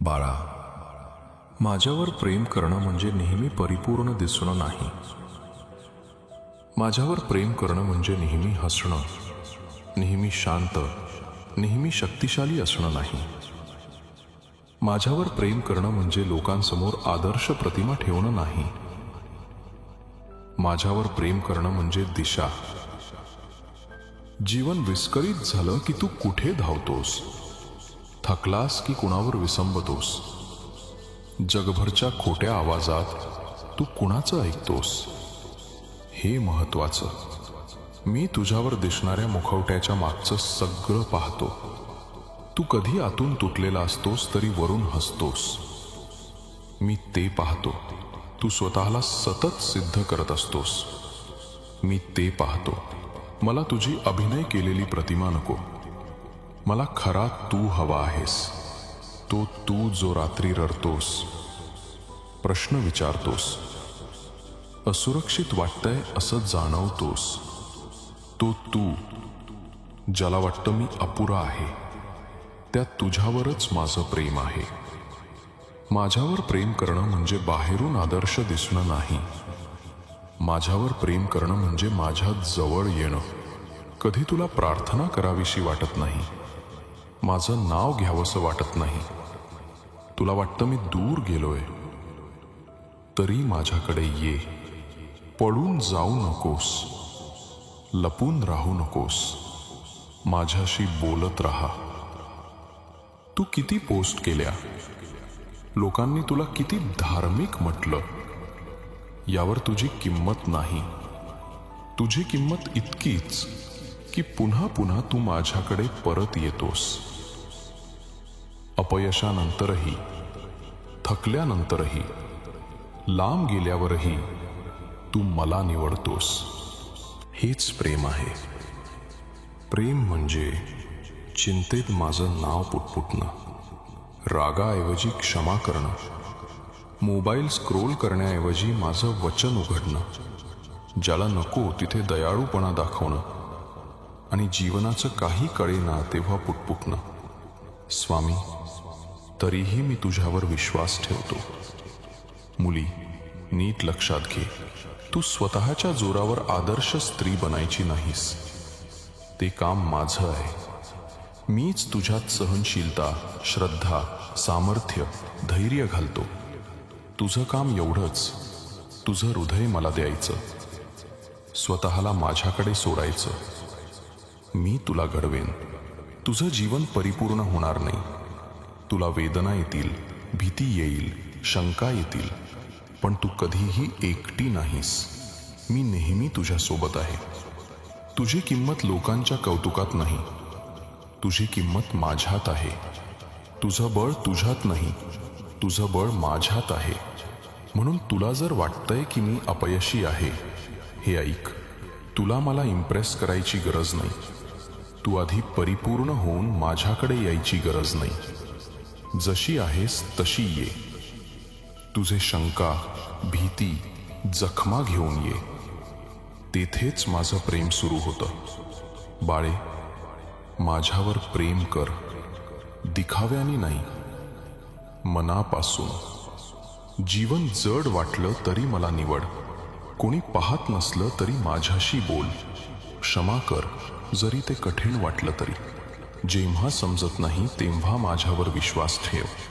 बाळा माझ्यावर प्रेम करणं म्हणजे नेहमी परिपूर्ण दिसणं नाही. माझ्यावर प्रेम करणं म्हणजे नेहमी हसणं नेहमी शांत नेहमी शक्तिशाली असणं नाही. माझ्यावर प्रेम करणं म्हणजे लोकांसमोर आदर्श प्रतिमा ठेवणं नाही. माझ्यावर प्रेम करणं म्हणजे दिशा. जीवन विस्कळीत झालं की तू कुठे धावतोस? थकलास की कुणावर विसंबतोस? जगभरच्या खोट्या आवाजात तू कुणाचं ऐकतोस? हे महत्वाचं. मी तुझ्यावर दिसणाऱ्या मुखवट्याच्या मागचं सगळं पाहतो. तू कधी आतून तुटलेला असतोस तरी वरून हसतोस. मी ते पाहतो. तू स्वतःला सतत सिद्ध करत असतोस. मी ते पाहतो. मला तुझी अभिनय केलेली प्रतिमा नको. मला खरा तू हवा आहेस. तो तू जो रात्री रडतोस. प्रश्न विचारतोस. असुरक्षित वाटतंय असं जाणवतोस. तो तू ज्याला वाटतं मी अपुरा आहे. त्या तुझ्यावरच माझं प्रेम आहे. माझ्यावर प्रेम करणं म्हणजे बाहेरून आदर्श दिसणं नाही. माझ्यावर प्रेम करणं म्हणजे माझ्या जवळ येणं. कधी तुला प्रार्थना करावीशी वाटत नाही. माझं नाव घ्यावंसं वाटत नाही. तुला वाटतं मी दूर गेलोय. तरी माझ्याकडे ये. पळून जाऊ नकोस. लपून राहू नकोस. माझ्याशी बोलत राहा. तू किती पोस्ट केल्या? लोकांनी तुला किती धार्मिक म्हटलं? यावर तुझी किंमत नाही. तुझी किंमत इतकीच. की पुन्हा पुन्हा तू माझ्याकडे परत येतोस. अपयशानंतरही थकल्यानंतरही लांब गेल्यावरही तू मला निवडतोस. हेच प्रेम आहे. प्रेम म्हणजे चिंतेत माझं नाव पुटपुटणं रागाऐवजी क्षमा करणं मोबाईल स्क्रोल करण्याऐवजी माझं वचन उघडणं ज्याला नको तिथे दयाळूपणा दाखवणं आणि जीवनाचं काही कळेना तेव्हा पुटपुटणं. स्वामी तरीही मी तुझ्यावर विश्वास ठेवतो. मुली नीट लक्षात घे. तू स्वतःच्या जोरावर आदर्श स्त्री बनायची नाहीस. ते काम माझं आहे. मीच तुझ्यात सहनशीलता श्रद्धा सामर्थ्य धैर्य घालतो. तुझं काम एवढंच. तुझं हृदय मला द्यायचं. स्वतःला माझ्याकडे सोडायचं. मी तुला घडवेन. तुझं जीवन परिपूर्ण होणार नाही. तुला वेदना येतील भीती येईल शंका येतील पण तू कधीही एकटी नाहीस. मी नेहमी तुझ्यासोबत आहे. तुझी किंमत लोकांच्या कौतुकात नाही. तुझी किंमत माझ्यात आहे. तुझं बळ तुझ्यात नाही. तुझं बळ माझ्यात आहे. म्हणून तुला जर वाटतंय की मी अपयशी आहे हे ऐक. तुला मला इम्प्रेस करायची गरज नाही. तू आधी परिपूर्ण होऊन माझ्याकडे यायची गरज नाही. जशी आहेस तशी ये. तुझे शंका भीती जखमा घेऊन ये. तेथेच माझं प्रेम सुरू होतं. बाळे माझ्यावर प्रेम कर. दिखाव्याने नाही. मनापासून. जीवन जड वाटलं तरी मला निवड. कोणी पाहत नसलं तरी माझ्याशी बोल. क्षमा कर. जरी ते कठीण वाटलं तरी. जेव्हा समजत नाही तेव्हा माझ्यावर विश्वास ठेव.